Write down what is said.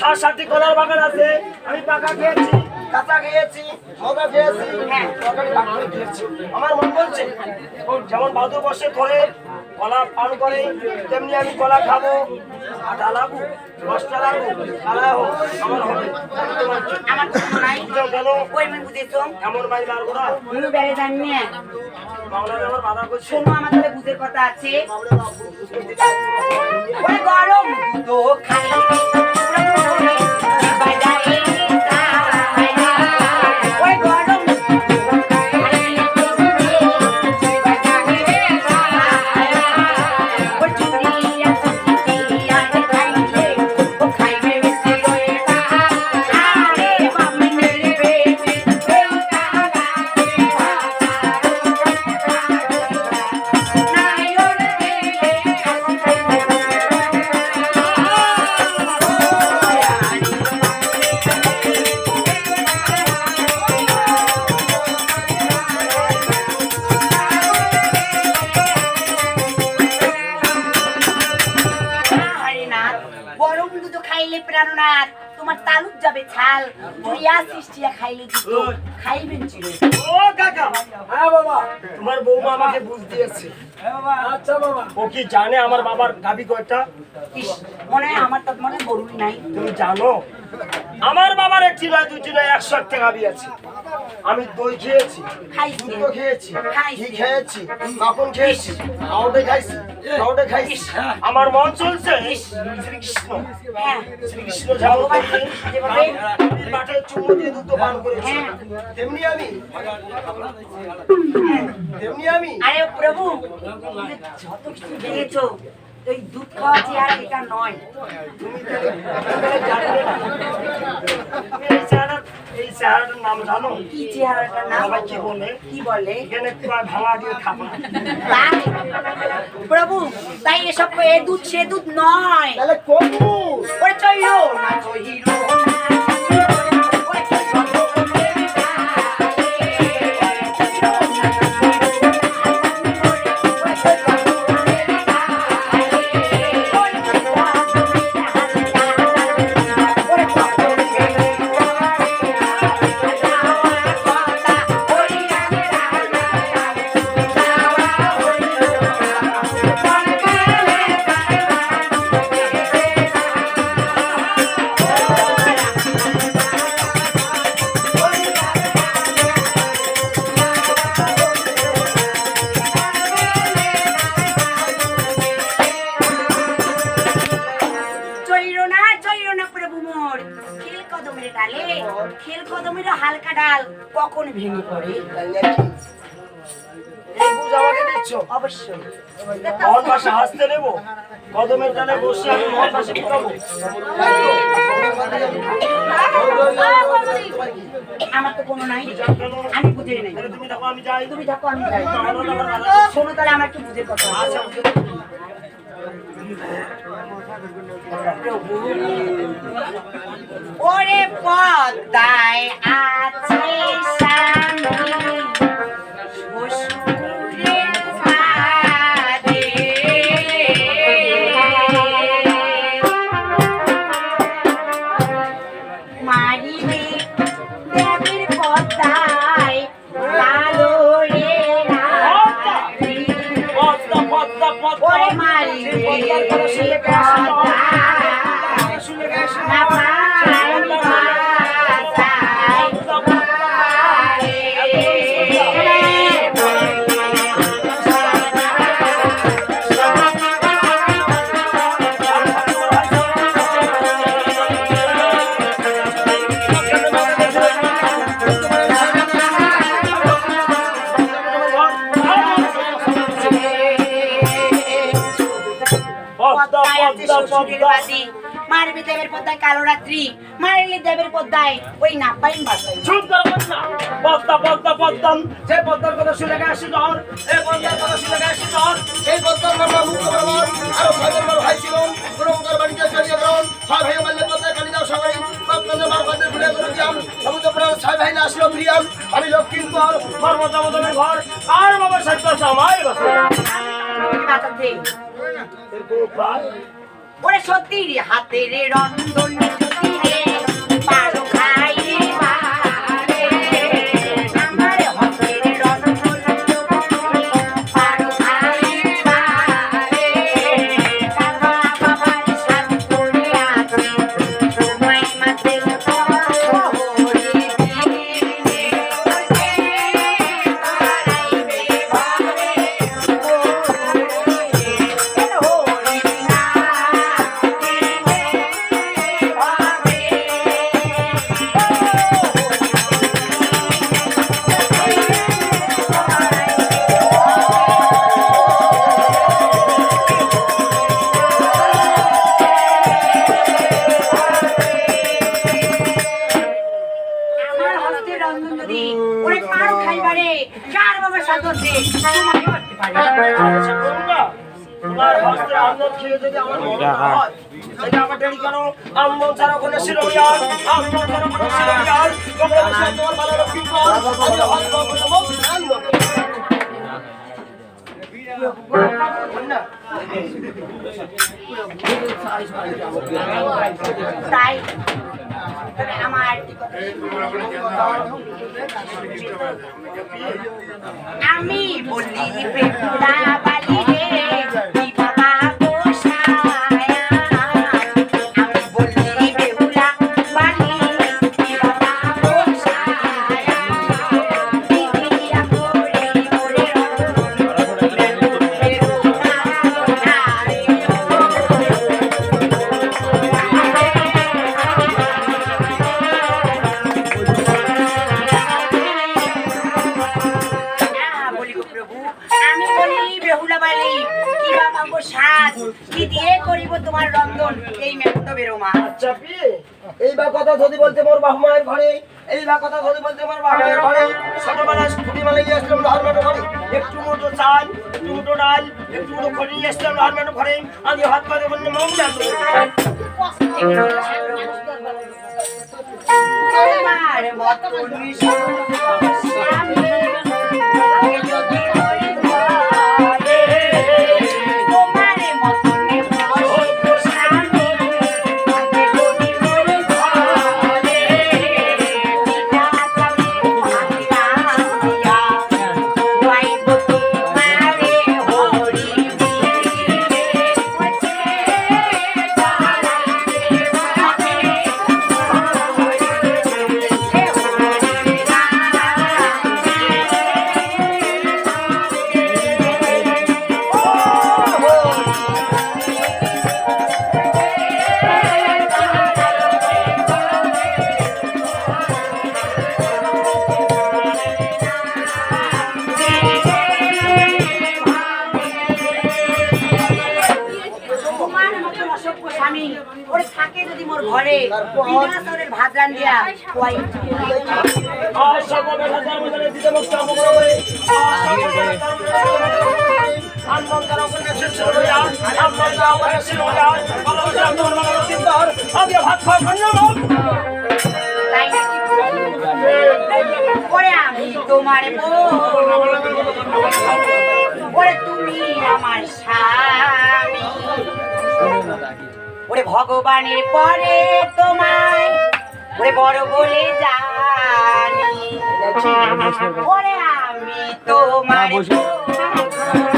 সাত সাতটি কলার বাগান আছে আমি পাকা খেয়েছি কাঁচা খেয়েছি মজা করে খেয়েছি। আমার মন বলছে যেমন বাদু বসে ধরে কলা পান করে তেমনি আমি কলা খাব। আটা লাগুক দশটা লাগুক কালা হোক আমার হবে। আমার বুঝেছ? এমন মারবো না গুরু বেড়ে আমার বাধা করছে। শোনো আমার তাহলে বুঝের কথা আছে। গরম। দুধ খাই খাইলে তোমার তালুক যাবে ছাল। সৃষ্টিয়া খাইলে দুধ খাইবেন চির ও কাকা। হ্যাঁ বাবা। তোমার বৌমা আমাকে বুঝ দিয়েছে। আচ্ছা বাবা। ও কি জানে আমার বাবার কয়টা? মনে হয় আমার মনে গরুই নাই। তুমি জানো আমার বাবার একটি নয় দুটি নয় একশো একটা গাবি আছে আমি দই খেয়েছি খাইছি। দুধ খেয়েছি। ঘি খেয়েছি মাখন খেয়েছি খাইছি। আমার মন চলছে শ্রীকৃষ্ণ। হ্যাঁ। শ্রীকৃষ্ণ দিয়ে দুধ পান করেছি। হ্যাঁ। তেমনি আমি তেমনি আমি আরে প্রভু যত কিছু দেখেছ এই দুধ খাওয়া চেয়ার এটা নয়। এই চেহারাটার নাম জানো? কি চেহারাটার নাম? বলে? কি বলে? এখানে ভাঙা দিয়ে প্রভু তাই এসব এ দুধ সে দুধ নয়। তাহলে কোন ওরে মোর খেল কদমের ডালে খেল কদমের হালকা ডাল কখন ভেঙে পড়ে? অবশ্যই। মহল পাশে হাসতে নেব। কদমের ডালে বসে আমি মহল পাশে আমার তো কোনো নাই। আমি বুঝে নাই। তুমি দেখো আমি যাই। তুমি থাকো আমি যাই। শোনো তাহলে আমার একটু বুঝে কথা। আচ্ছা ওরে পদ্মায় আছে স্বামী। রাত্রি মারলে দেবের পদ্মায় ওই না পাইন বাসায় চুপ করো পদ্মা পদ্মা পদ্মম যে পদ্মার কথা শুনে গে আসি ধর এই পদ্মার কথা শুনে গে আসি ধর এই পদ্মার নামা মুক্ত বরাবর আরও নম্বর ভাই ছিল গুরুমকার বাড়িতে চলিয়ে গ্রহণ ছয় ভাই মাল্য পদ্মায় কালিদাও সবাই আপনাদের মারফতে ঘুরে ঘুরে দিয়াম সমুদ্র পুরাণ ছয় ভাই না আসলো প্রিয়াম আমি লক্ষ্মীর পর কর্মজগতের ঘর আর বাবা সাথে আমায় বসে বাঁচাতে এর ওরে সত্যি হাতের হাতে রন্ধন যদি রে খাই। তাই তবে আমার আমি বলি প্রেম যদি বলতে মোর বাবা মায়ের ঘরে, এই না কথা যদি বলতে মোর বাবা মায়ের ঘরে ছোটবেলায় খুঁটি মালে গিয়ে আসলাম ধর্মের ঘরে। একটু মুঠো চাল, একটু মুঠো ডাল, একটু মুঠো খড়ি আসলাম ধর্মের ঘরে। আমি হাত পা দেবেন মম আমার মত তুমি আমার ভগবানের পরে তোমার ওরে বড় বলে জানি। হ্যাঁ, ওরে আমি তোমার হ্যাঁ,